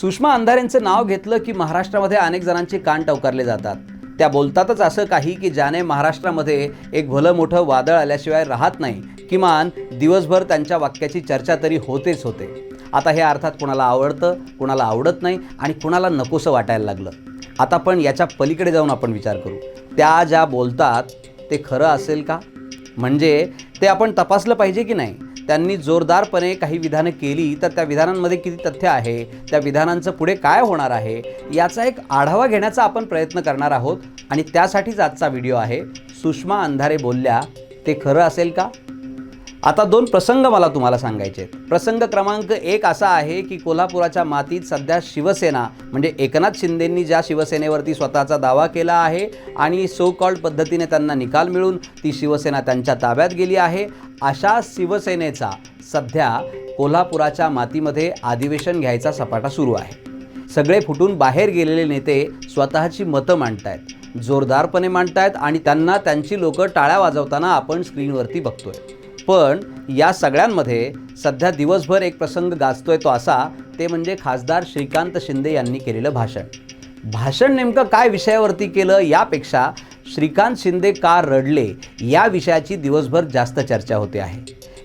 सुषमा अंधारेंचं नाव घेतलं की महाराष्ट्रामध्ये अनेक जणांचे कान टवकारले जातात. त्या बोलतातच असं काही की ज्याने महाराष्ट्रामध्ये एक भलं मोठं वादळ आल्याशिवाय राहत नाही किमान दिवसभर त्यांच्या वाक्याची चर्चा तरी होतेच होते. आता हे अर्थात कुणाला आवडतं कुणाला आवडत नाही आणि कुणाला नकोसं वाटायला लागलं. आता पण याच्या पलीकडे जाऊन आपण विचार करू. त्या ज्या बोलतात ते खरं असेल का? म्हणजे ते आपण तपासलं पाहिजे की नाही? त्यांनी जोरदारपणे काही विधानं केली तर त्या विधानांमध्ये किती तथ्य आहे? त्या विधानांचं पुढे काय होणार आहे? याचा एक आढावा घेण्याचा आपण प्रयत्न करणार आहोत. आणि त्यासाठीच आजचा व्हिडिओ आहे. सुषमा अंधारे बोलल्या ते खरं असेल का? आता दोन प्रसंग मला तुम्हाला सांगायचे प्रसंग क्रमांक एक असा आहे की कोल्हापुराच्या मातीत सध्या शिवसेना म्हणजे एकनाथ शिंदेंनी ज्या शिवसेनेवरती स्वतःचा दावा केला आहे आणि सो कॉल्ड पद्धतीने त्यांना निकाल मिळून ती शिवसेना त्यांच्या ताब्यात गेली आहे अशा शिवसेनेचा सध्या कोल्हापुराच्या मातीमध्ये अधिवेशन घ्यायचा सपाटा सुरू आहे. सगळे फुटून बाहेर गेलेले नेते स्वतःची मतं मांडतायत जोरदारपणे मांडतायत आणि त्यांना त्यांची लोकं टाळ्या वाजवताना आपण स्क्रीनवरती बघतोय. पण या सगळ्यांमध्ये सध्या दिवसभर एक प्रसंग गाजतोय तो असा ते म्हणजे खासदार श्रीकांत शिंदे यांनी केलेलं भाषण. भाषण नेमकं काय विषयावरती केलं यापेक्षा श्रीकांत शिंदे का रडले या विषयाची दिवसभर जास्त चर्चा होते आहे.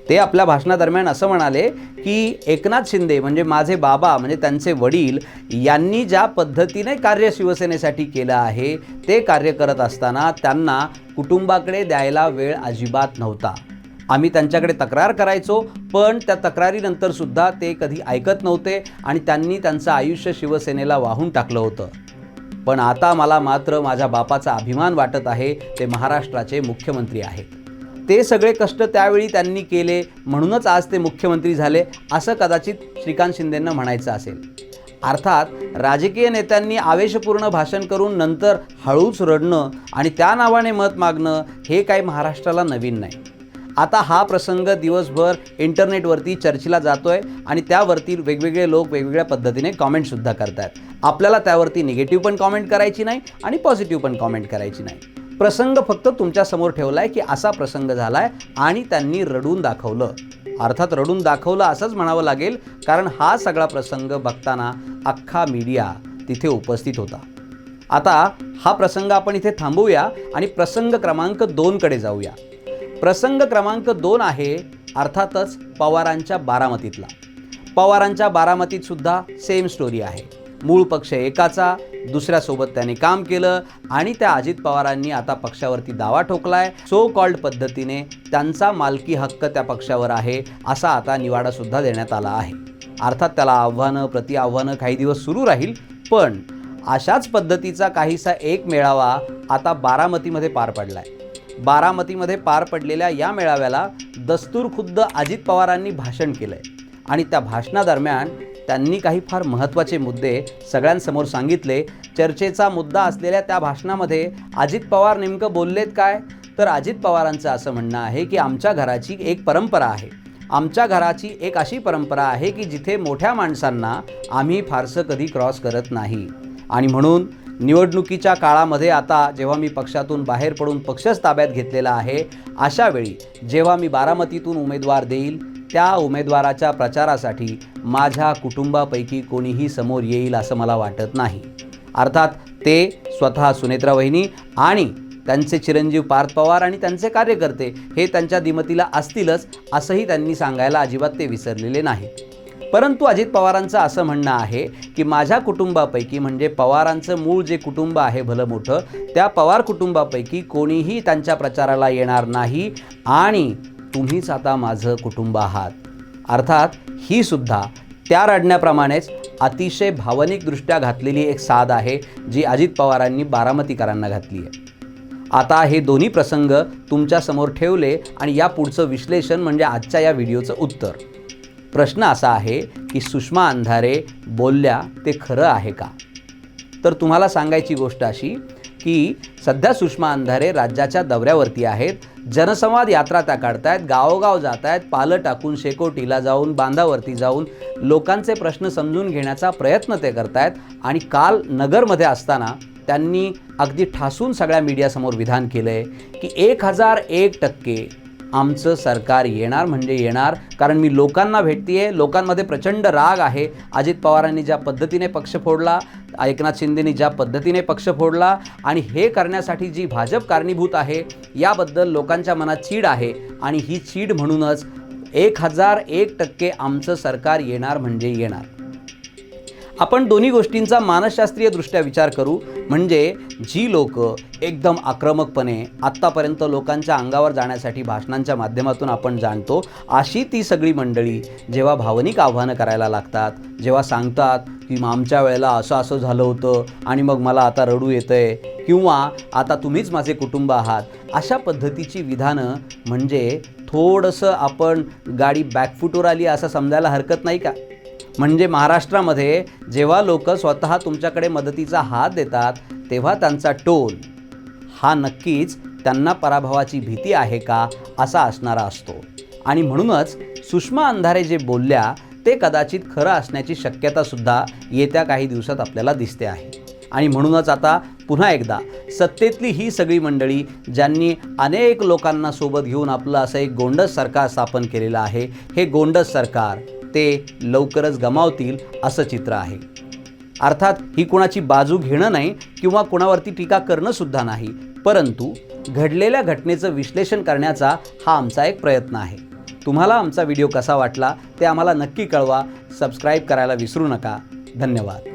ते आपल्या भाषणादरम्यान असं म्हणाले की एकनाथ शिंदे म्हणजे माझे बाबा म्हणजे त्यांचे वडील यांनी ज्या पद्धतीने कार्य शिवसेनेसाठी केलं आहे ते कार्य करत असताना त्यांना कुटुंबाकडे द्यायला वेळ अजिबात नव्हता. आम्ही त्यांच्याकडे तक्रार करायचो पण त्या तक्रारीनंतर सुद्धा ते कधी ऐकत नव्हते आणि त्यांनी त्यांचं आयुष्य शिवसेनेला वाहून टाकलं होतं. पण आता मला मात्र माझ्या बापाचा अभिमान वाटत आहे ते महाराष्ट्राचे मुख्यमंत्री आहेत. ते सगळे कष्ट त्यावेळी त्यांनी केले म्हणूनच आज ते मुख्यमंत्री झाले असं कदाचित श्रीकांत शिंदेंना म्हणायचं असेल. अर्थात राजकीय नेत्यांनी आवेशपूर्ण भाषण करून नंतर हळूच रडणं आणि त्या नावाने मत मागणं हे काही महाराष्ट्राला नवीन नाही. आता हा प्रसंग दिवसभर इंटरनेटवरती चर्चेला जातो आहे आणि त्यावरती वेगवेगळे लोक वेगवेगळ्या पद्धतीने कॉमेंटसुद्धा करतात आपल्याला त्यावरती निगेटिव्ह पण कॉमेंट करायची नाही आणि पॉझिटिव्ह पण कॉमेंट करायची नाही. प्रसंग फक्त तुमच्यासमोर ठेवला आहे की असा प्रसंग झाला आहे आणि त्यांनी रडून दाखवलं. अर्थात रडून दाखवलं असंच म्हणावं लागेल कारण हा सगळा प्रसंग बघताना अख्खा मीडिया तिथे उपस्थित होता. आता हा प्रसंग आपण इथे थांबवूया आणि प्रसंग क्रमांक दोनकडे जाऊया. प्रसंग क्रमांक दोन आहे अर्थातच पवारांच्या बारामतीतला. पवारांच्या बारामतीत सुद्धा सेम स्टोरी आहे. मूळ पक्ष एकाचा दुसऱ्यासोबत त्याने काम केलं आणि त्या अजित पवारांनी आता पक्षावरती दावा ठोकलाय. सो कॉल्ड पद्धतीने त्यांचा मालकी हक्क त्या पक्षावर आहे असा आता निवाडासुद्धा देण्यात आला आहे. अर्थात त्याला आव्हानं प्रति आव्हानं काही दिवस सुरू राहील पण अशाच पद्धतीचा काहीसा एक मेळावा आता बारामतीमध्ये पार पडला आहे बारामतीमध्ये पार पडलेल्या या मेळाव्याला दस्तूर खुद्द अजित पवारांनी भाषण केलंय. आणि त्या भाषणादरम्यान त्यांनी काही फार महत्त्वाचे मुद्दे सगळ्यांसमोर सांगितले. चर्चेचा मुद्दा असलेल्या त्या भाषणामध्ये अजित पवार नेमकं बोललेत काय? तर अजित पवारांचं असं म्हणणं आहे की आमच्या घराची एक परंपरा आहे. आमच्या घराची एक अशी परंपरा आहे की जिथे मोठ्या माणसांना आम्ही फारसं कधी क्रॉस करत नाही. आणि म्हणून निवडणुकीच्या काळामध्ये आता जेव्हा मी पक्षातून बाहेर पडून पक्षच ताब्यात घेतलेला आहे अशावेळी जेव्हा मी बारामतीतून उमेदवार देईल त्या उमेदवाराच्या प्रचारासाठी माझ्या कुटुंबापैकी कोणीही समोर येईल असं मला वाटत नाही. अर्थात ते स्वतः सुनेत्रा वहिनी आणि त्यांचे चिरंजीव पार्थ पवार आणि त्यांचे कार्यकर्ते हे त्यांच्या दिमतीला असतीलच असंही त्यांनी सांगायला अजिबात ते विसरलेले नाहीत. परंतु अजित पवारांचं असं म्हणणं आहे की माझ्या कुटुंबापैकी म्हणजे पवारांचं मूळ जे कुटुंब आहे भलं मोठं त्या पवार कुटुंबापैकी कोणीही त्यांच्या प्रचाराला येणार नाही आणि तुम्हीच आता माझं कुटुंब आहात. अर्थात ही सुद्धा त्या रडण्याप्रमाणेच अतिशय भावनिकदृष्ट्या घातलेली एक साध आहे जी अजित पवारांनी बारामतीकरांना घातली आहे. आता हे दोन्ही प्रसंग तुमच्यासमोर ठेवले आणि या पुढचं विश्लेषण म्हणजे आजच्या या व्हिडिओचं उत्तर. प्रश्न असा आहे की सुषमा अंधारे बोलल्या ते खरं आहे का? तर तुम्हाला सांगायची गोष्ट अशी की सध्या सुषमा अंधारे राज्याच्या दौऱ्यावरती आहेत जनसंवाद यात्रा त्या काढतायत गावोगाव जात आहेत पालं टाकून शेकोटीला जाऊन बांधावरती जाऊन लोकांचे प्रश्न समजून घेण्याचा प्रयत्न ते करतायत आणि काल नगरमध्ये असताना त्यांनी अगदी ठासून सगळ्या मीडियासमोर विधान केलं आहे की एक हजार एक टक्के आमचं सरकार येणार म्हणजे येणार. कारण मी लोकांना भेटतीये. लोकांमध्ये प्रचंड राग आहे. अजित पवारांनी ज्या पद्धतीने पक्ष फोडला एकनाथ शिंदेनी ज्या पद्धतीने पक्ष फोडला आणि हे करण्यासाठी जी भाजप कारणीभूत आहे याबद्दल लोकांच्या मनात चीड आहे. आणि ही चीड म्हणूनच एक हजार एक टक्के आमचं सरकार येणार म्हणजे येणार. आपण दोन्ही गोष्टींचा मानसशास्त्रीय दृष्ट्या विचार करू. म्हणजे जी लोक एकदम आक्रमकपणे आत्तापर्यंत लोकांच्या अंगावर जाण्यासाठी भाषणांच्या माध्यमातून आपण जाणतो अशी ती सगळी मंडळी जेव्हा भावनिक आव्हानं करायला लागतात जेव्हा सांगतात की मग आमच्या वेळेला असं असं झालं होतं आणि मग मला आता रडू येतं आहे किंवा आता तुम्हीच माझे कुटुंब आहात अशा पद्धतीची विधानं म्हणजे थोडंसं आपण गाडी बॅकफुटवर आली असं समजायला हरकत नाही का? म्हणजे महाराष्ट्रामध्ये जेव्हा लोक स्वतः तुमच्याकडे मदतीचा हात देतात तेव्हा त्यांचा टोल हा नक्कीच त्यांना पराभवाची भीती आहे का असा असणारा असतो. आणि म्हणूनच सुषमा अंधारे जे बोलल्या ते कदाचित खरं असण्याची शक्यतासुद्धा येत्या काही दिवसात आपल्याला दिसते आहे. आणि म्हणूनच आता पुन्हा एकदा सत्तेतली ही सगळी मंडळी ज्यांनी अनेक लोकांना सोबत घेऊन आपलं असं एक गोंडस सरकार स्थापन केलेलं आहे हे गोंडस सरकार ते लवकरच गमावतील असं चित्र आहे. अर्थात ही कुणाची बाजू घेणं नाही किंवा कुणावरती टीका करणंसुद्धा नाही परंतु घडलेल्या घटनेचं विश्लेषण करण्याचा हा आमचा एक प्रयत्न आहे. तुम्हाला आमचा व्हिडिओ कसा वाटला ते आम्हाला नक्की कळवा. सबस्क्राईब करायला विसरू नका. धन्यवाद.